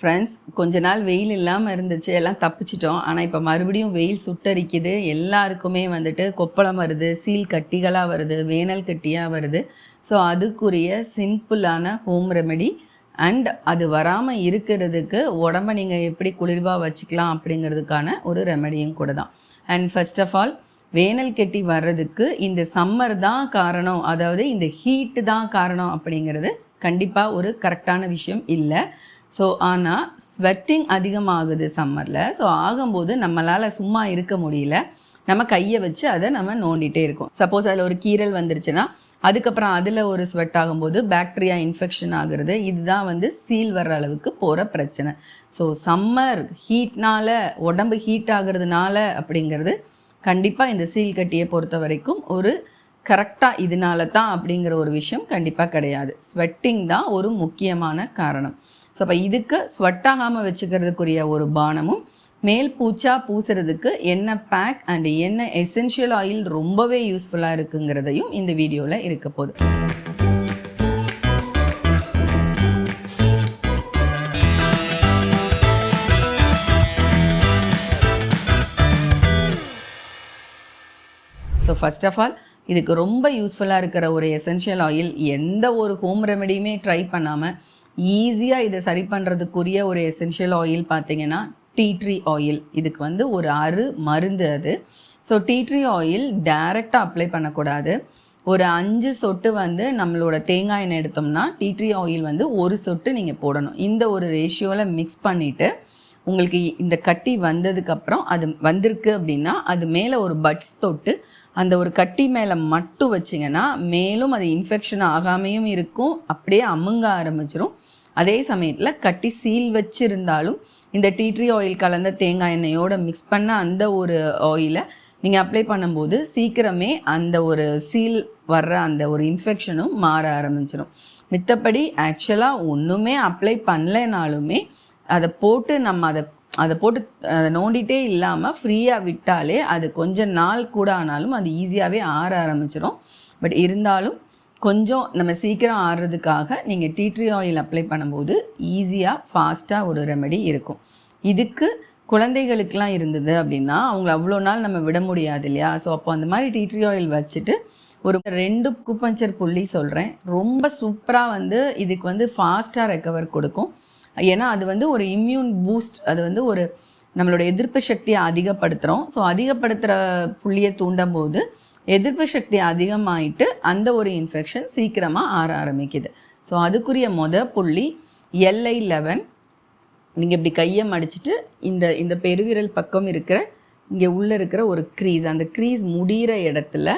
Friends கொஞ்ச நாள் வெயில் இல்லாமல் இருந்துச்சு எல்லாம் தப்பிச்சிட்டோம். ஆனால் இப்போ மறுபடியும் வெயில் சுட்டரிக்குது. எல்லாருக்குமே வந்துட்டு கொப்பளம் வருது சீல் கட்டிகளாக வருது வேனல் கட்டியாக வருது. ஸோ அதுக்குரிய சிம்பிளான ஹோம் ரெமெடி. அண்ட் அது வராமல் இருக்கிறதுக்கு உடம்ப நீங்கள் எப்படி குளிர்வாக வச்சுக்கலாம் அப்படிங்கிறதுக்கான ஒரு ரெமெடியும் கூட தான். அண்ட் ஃபர்ஸ்ட் ஆஃப் ஆல் வேனல் கெட்டி வர்றதுக்கு இந்த சம்மர் தான் காரணம். அதாவது இந்த ஹீட்டு தான் காரணம் அப்படிங்கிறது கண்டிப்பாக ஒரு கரெக்டான விஷயம் இல்லை. ஸோ ஆனால் ஸ்வெட்டிங் அதிகமாகுது சம்மரில் ஸோ ஆகும்போது நம்மளால் சும்மா இருக்க முடியல. நம்ம கையை வச்சு அதை நம்ம நோண்டிகிட்டே இருக்கோம். சப்போஸ் அதில் ஒரு கீரல் வந்துருச்சுன்னா அதுக்கப்புறம் அதில் ஒரு ஸ்வெட் ஆகும்போது பாக்டீரியா இன்ஃபெக்ஷன் ஆகுறது இதுதான் வந்து சீல் வர்ற அளவுக்கு போகிற பிரச்சனை. ஸோ சம்மர் ஹீட்னால் உடம்பு ஹீட் ஆகுறதுனால அப்படிங்கிறது கண்டிப்பாக இந்த சீல் கட்டியை பொறுத்த வரைக்கும் ஒரு கரெக்டாக இதனால தான் அப்படிங்கிற ஒரு விஷயம் கண்டிப்பாக கிடையாது. ஸ்வெட்டிங் தான் ஒரு முக்கியமான காரணம். ஸோ அப்போ இதுக்கு ஸ்வெட் ஆகாமல் வச்சுக்கிறதுக்குரிய ஒரு பானமும் மேல் பூச்சா பூசுறதுக்கு என்ன பேக் அண்ட் என்ன எசென்ஷியல் ஆயில் ரொம்பவே யூஸ்ஃபுல்லாக இருக்குங்கிறதையும் இந்த வீடியோவில் இருக்க போகுது ஸோ ஃபர்ஸ்ட் ஆஃப் ஆல் இதுக்கு ரொம்ப யூஸ்ஃபுல்லாக இருக்கிற ஒரு எசென்ஷியல் ஆயில் எந்த ஒரு ஹோம் ரெமெடியுமே ட்ரை பண்ணாமல் ஈஸியாக இதை சரி பண்ணுறதுக்குரிய ஒரு எசென்ஷியல் ஆயில் பார்த்தீங்கன்னா டீ ட்ரீ ஆயில் இதுக்கு வந்து ஒரு அரு மருந்து அது. ஸோ டீ ட்ரீ ஆயில் டைரெக்டாக அப்ளை பண்ணக்கூடாது. ஒரு அஞ்சு சொட்டு வந்து நம்மளோட தேங்காய் எண்ணெய் எடுத்தோம்னா டீ ட்ரீ ஆயில் வந்து ஒரு சொட்டு நீங்கள் போடணும். இந்த ஒரு ரேஷியோவில் மிக்ஸ் பண்ணிவிட்டு உங்களுக்கு இந்த கட்டி வந்ததுக்கப்புறம் அது வந்திருக்கு அப்படின்னா அது மேலே ஒரு பட்ஸ் தொட்டு அந்த ஒரு கட்டி மேலே மட்டும் வச்சிங்கன்னா மேலும் அது இன்ஃபெக்ஷன் ஆகாமையும் இருக்கும் அப்படியே அமுங்க ஆரம்பிச்சிரும். அதே சமயத்தில் கட்டி சீல் வச்சிருந்தாலும் இந்த டீட்ரி ஆயில் கலந்த தேங்காய் எண்ணெயோட மிக்ஸ் பண்ண அந்த ஒரு ஆயிலை நீங்கள் அப்ளை பண்ணும்போது சீக்கிரமே அந்த ஒரு சீல் வர்ற அந்த ஒரு இன்ஃபெக்ஷனும் மாற ஆரம்பிச்சிடும் மித்தபடி ஆக்சுவலாக ஒன்றுமே அப்ளை பண்ணலைனாலுமே அதை போட்டு நம்ம அதை அதை போட்டு அதை நோண்டிகிட்டே இல்லாமல் ஃப்ரீயாக விட்டாலே அது கொஞ்ச நாள் கூட ஆனாலும் அது ஈஸியாகவே ஆற ஆரம்பிச்சிடும் பட் இருந்தாலும் கொஞ்சம் நம்ம சீக்கிரம் ஆறுறதுக்காக நீங்கள் டீட்ரி ஆயில் அப்ளை பண்ணும்போது ஈஸியாக ஃபாஸ்ட்டாக ஒரு ரெமெடி இருக்கும். இதுக்கு குழந்தைகளுக்கெலாம் இருந்தது அப்படின்னா அவங்கள அவ்வளோ நாள் நம்ம விட முடியாது இல்லையா? ஸோ அப்போ அந்த மாதிரி டீட்ரி ஆயில் வச்சுட்டு ஒரு ரெண்டு குப்பஞ்சர் புள்ளி சொல்கிறேன் ரொம்ப சூப்பராக வந்து இதுக்கு வந்து ஃபாஸ்ட்டாக ரெக்கவர் கொடுக்கும். ஏன்னா அது வந்து ஒரு இம்யூன் பூஸ்ட் அது வந்து ஒரு நம்மளோட எதிர்ப்பு சக்தியை அதிகப்படுத்துகிறோம் ஸோ அதிகப்படுத்துகிற புள்ளியை தூண்டும் போது எதிர்ப்பு சக்தி அதிகமாயிட்டு அந்த ஒரு இன்ஃபெக்ஷன் சீக்கிரமாக ஆற ஆரம்பிக்குது. ஸோ அதுக்குரிய மொத புள்ளி எல்ஐ லெவன் நீங்கள் இப்படி கையை மடிச்சிட்டு இந்த இந்த பெருவிரல் பக்கம் இருக்கிற இங்கே உள்ளே இருக்கிற ஒரு க்ரீஸ் அந்த க்ரீஸ் முடிகிற இடத்துல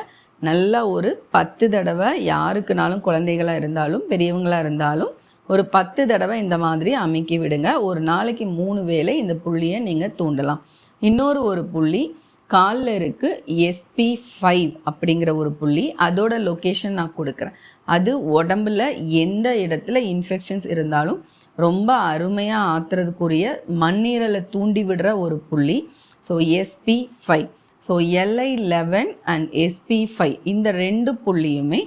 நல்லா ஒரு பத்து தடவை யாருக்குனாலும் குழந்தைகளாக இருந்தாலும் பெரியவங்களாக இருந்தாலும் ஒரு பத்து தடவை இந்த மாதிரி அமைக்கி விடுங்க. ஒரு நாளைக்கு மூணு வேளை இந்த புள்ளியை நீங்கள் தூண்டலாம். இன்னொரு ஒரு புள்ளி காலில் இருக்கு எஸ்பி ஃபைவ் அப்படிங்கிற ஒரு புள்ளி. அதோட லொக்கேஷன் நான் கொடுக்குறேன். அது உடம்புல எந்த இடத்துல இன்ஃபெக்ஷன்ஸ் இருந்தாலும் ரொம்ப அருமையாக ஆத்துறதுக்குரிய மண்ணீரலை தூண்டி விடுற ஒரு புள்ளி. So SP five so LI eleven and SP five இந்த ரெண்டு புள்ளியுமே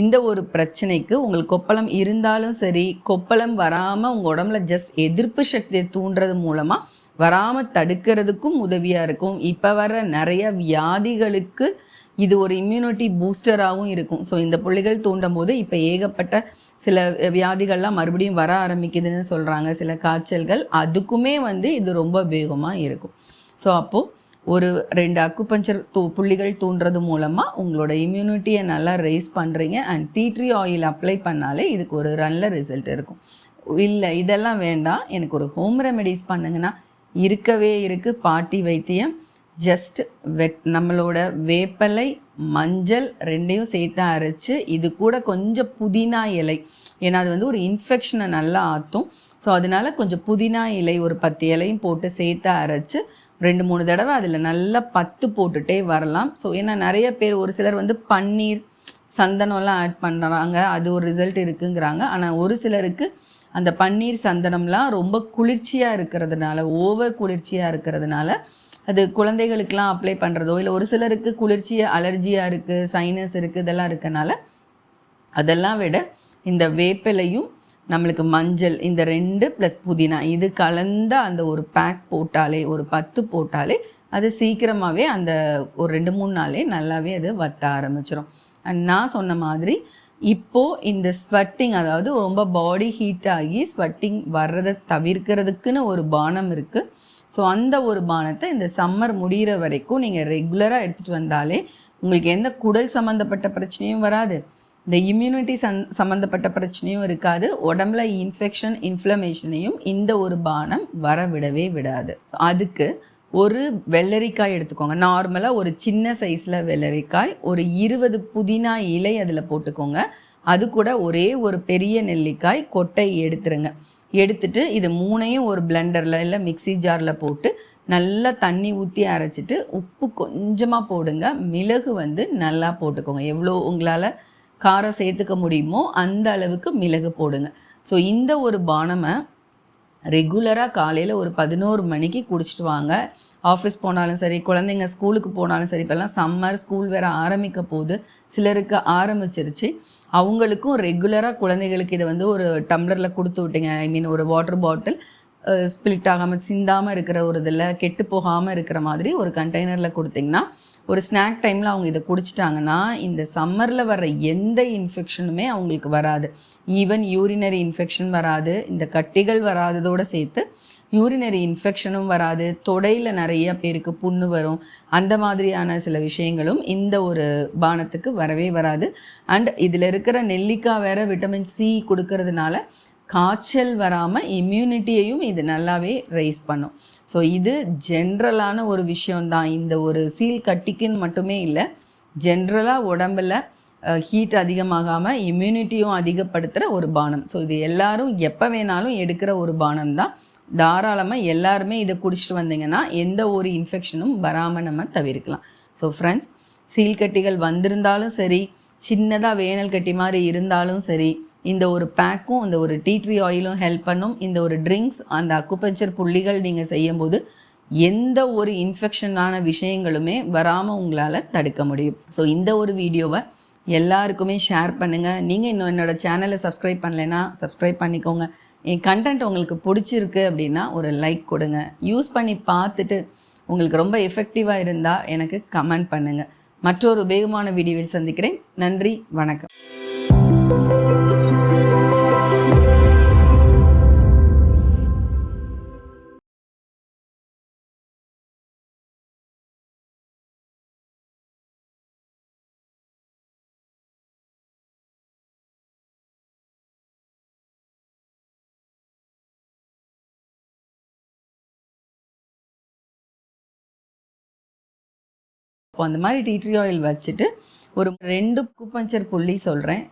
இந்த ஒரு பிரச்சனைக்கு உங்களுக்கு கொப்பளம் இருந்தாலும் சரி கொப்பளம் வராமல் உங்கள் உடம்புல ஜஸ்ட் எதிர்ப்பு சக்தியை தூண்டுறது மூலமாக வராமல் தடுக்கிறதுக்கும் உதவியாக இருக்கும். இப்போ வர நிறைய வியாதிகளுக்கு இது ஒரு இம்யூனிட்டி பூஸ்டராகவும் இருக்கும். ஸோ இந்த புள்ளிகள் தூண்டும் போது இப்போ ஏகப்பட்ட சில வியாதிகள்லாம் மறுபடியும் வர ஆரம்பிக்குதுன்னு சொல்கிறாங்க சில காய்ச்சல்கள் அதுக்குமே வந்து இது ரொம்ப வேகமாக இருக்கும். ஸோ அப்போது ஒரு ரெண்டு அக்குபஞ்சர் தூ புள்ளிகள் தூண்டுறது மூலமாக உங்களோட இம்யூனிட்டியை நல்லா ரைஸ் பண்ணுறீங்க அண்ட் டீட்ரி ஆயில் அப்ளை பண்ணாலே இதுக்கு ஒரு ரன்ல ரிசல்ட் இருக்கும். இல்லை இதெல்லாம் வேண்டாம். எனக்கு ஒரு ஹோம் ரெமெடிஸ் பண்ணுங்கன்னா இருக்கவே இருக்குது பாட்டி வைத்தியம் ஜஸ்ட் வெட் நம்மளோட வேப்பலை மஞ்சள் ரெண்டையும் சேர்த்து அரைச்சி இது கூட கொஞ்சம் புதினா இலை. ஏன்னா அது வந்து ஒரு இன்ஃபெக்ஷனை நல்லா ஆற்றும் ஸோ அதனால கொஞ்சம் புதினா இலை ஒரு பத்து இலையும் போட்டு சேர்த்து அரைச்சி ரெண்டு மூணு தடவை அதில் நல்லா பத்து போட்டுகிட்டே வரலாம். ஸோ ஏன்னா நிறைய பேர் ஒரு சிலர் வந்து பன்னீர் சந்தனம்லாம் ஆட் பண்ணுறாங்க அது ஒரு ரிசல்ட் இருக்குங்கிறாங்க. ஆனால் ஒரு சிலருக்கு அந்த பன்னீர் சந்தனம்லாம் ரொம்ப குளிர்ச்சியாக இருக்கிறதுனால ஓவர் குளிர்ச்சியாக இருக்கிறதுனால அது குழந்தைகளுக்கெலாம் அப்ளை பண்ணுறதோ இல்லை ஒரு சிலருக்கு குளிர்ச்சியாக அலர்ஜியாக இருக்குது சைனஸ் இருக்குது இதெல்லாம் இருக்கனால அதெல்லாம் விட இந்த வேப்பிலையும் நம்மளுக்கு மஞ்சள் இந்த ரெண்டு ப்ளஸ் புதினா இது கலந்த அந்த ஒரு பேக் போட்டாலே ஒரு பத்து போட்டாலே அது சீக்கிரமாகவே அந்த ஒரு ரெண்டு மூணு நாளே நல்லாவே அது வத்த ஆரம்பிச்சிடும் அண்ட் நான் சொன்ன மாதிரி இப்போது இந்த ஸ்வெட்டிங் அதாவது ரொம்ப பாடி ஹீட் ஆகி ஸ்வெட்டிங் வர்றதை தவிர்க்கிறதுக்குன்னு ஒரு பானம் இருக்குது ஸோ அந்த ஒரு பானத்தை இந்த சம்மர் முடிகிற வரைக்கும் நீங்கள் ரெகுலராக எடுத்துகிட்டு வந்தாலே உங்களுக்கு எந்த குடல் சம்மந்தப்பட்ட பிரச்சனையும் வராது. இந்த இம்யூனிட்டி சந் சம்மந்தப்பட்ட பிரச்சனையும் இருக்காது. உடம்புல இன்ஃபெக்ஷன் இன்ஃப்ளமேஷனையும் இந்த ஒரு பானம் வர விடவே விடாது. அதுக்கு ஒரு வெள்ளரிக்காய் எடுத்துக்கோங்க. நார்மலாக ஒரு சின்ன சைஸில் வெள்ளரிக்காய் ஒரு இருபது புதினா இலை அதில் போட்டுக்கோங்க. அது கூட ஒரே ஒரு பெரிய நெல்லிக்காய் கொட்டை எடுத்துருங்க. எடுத்துட்டு இது மூணையும் ஒரு பிளெண்டரில் இல்லை மிக்சி ஜாரில் போட்டு நல்லா தண்ணி ஊற்றி அரைச்சிட்டு உப்பு கொஞ்சமாக போடுங்க. மிளகு வந்து நல்லா போட்டுக்கோங்க. எவ்வளோ உங்களால் காரம் சேர்த்துக்க முடியுமோ அந்த அளவுக்கு மிளகு போடுங்க. ஸோ இந்த ஒரு பானமை ரெகுலராக காலையில் ஒரு பதினோரு மணிக்கு குடிச்சிட்டு வாங்க. ஆஃபீஸ் போனாலும் சரி குழந்தைங்க ஸ்கூலுக்கு போனாலும் சரி இப்போல்லாம் சம்மர் ஸ்கூல் வேறு ஆரம்பிக்க போது சிலருக்கு ஆரம்பிச்சிருச்சு. அவங்களுக்கும் ரெகுலராக குழந்தைகளுக்கு இதை வந்து ஒரு டம்ளரில் கொடுத்து விட்டீங்க. ஐ மீன் ஒரு வாட்டர் பாட்டில் ஸ்பிளிட் ஆகாமல் சிந்தாமல் இருக்கிற ஒரு இதில் கெட்டு போகாமல் இருக்கிற மாதிரி ஒரு கண்டெய்னரில் கொடுத்தீங்கன்னா ஒரு ஸ்நாக் டைமில் அவங்க இதை குடிச்சிட்டாங்கன்னா இந்த சம்மரில் வர்ற எந்த இன்ஃபெக்ஷனுமே அவங்களுக்கு வராது. ஈவன் யூரினரி இன்ஃபெக்ஷன் வராது இந்த கட்டிகள் வராததோடு சேர்த்து யூரினரி இன்ஃபெக்ஷனும் வராது. தொடையில் நிறைய பேருக்கு புண்ணு வரும். அந்த மாதிரியான சில விஷயங்களும் இந்த ஒரு பானத்துக்கு வரவே வராது. அண்ட் இதில் இருக்கிற நெல்லிக்காய் வேற விட்டமின் சி கொடுக்கறதுனால காய்ச்சல் வராமல் இம்யூனிட்டியையும் இது நல்லாவே ரைஸ் பண்ணும். ஸோ இது ஜென்ரலான ஒரு விஷயம்தான். இந்த ஒரு சீல் கட்டிக்குன்னு மட்டுமே இல்லை ஜென்ரலாக உடம்பில் ஹீட் அதிகமாகாமல் இம்யூனிட்டியும் அதிகப்படுத்துகிற ஒரு பானம். ஸோ இது எல்லாரும் எப்போ வேணாலும் எடுக்கிற ஒரு பானம் தான் தாராளமாக எல்லாருமே இதை குடிச்சிட்டு வந்தீங்கன்னா எந்த ஒரு இன்ஃபெக்ஷனும் வராமல் நம்ம தவிர்க்கலாம். ஸோ ஃப்ரெண்ட்ஸ் சீல் கட்டிகள் வந்திருந்தாலும் சரி சின்னதாக வேனல் கட்டி மாதிரி இருந்தாலும் சரி இந்த ஒரு பேக்கும் இந்த ஒரு டீ ட்ரீ ஆயிலும் ஹெல்ப் பண்ணும். இந்த ஒரு ட்ரிங்க்ஸ் அந்த அக்குபஞ்சர் புள்ளிகள் நீங்கள் செய்யும்போது எந்த ஒரு இன்ஃபெக்ஷனான விஷயங்களுமே வராமல் உங்களால் தடுக்க முடியும். ஸோ இந்த ஒரு வீடியோவை எல்லாருக்குமே ஷேர் பண்ணுங்கள் நீங்கள் இன்னும் என்னோடய சேனலை சப்ஸ்கிரைப் பண்ணலைன்னா சப்ஸ்கிரைப் பண்ணிக்கோங்க. என் கண்டென்ட் உங்களுக்கு பிடிச்சிருக்கு அப்படின்னா ஒரு லைக் கொடுங்க. யூஸ் பண்ணி பார்த்துட்டு உங்களுக்கு ரொம்ப எஃபெக்டிவாக இருந்தால் எனக்கு கமெண்ட் பண்ணுங்கள் மற்றொரு உபயோகமான வீடியோவில் சந்திக்கிறேன். நன்றி வணக்கம். இப்போ அந்த மாதிரி டீட்ரி ஆயில் வச்சுட்டு ஒரு ரெண்டு குப்பஞ்சர் புள்ளி சொல்கிறேன்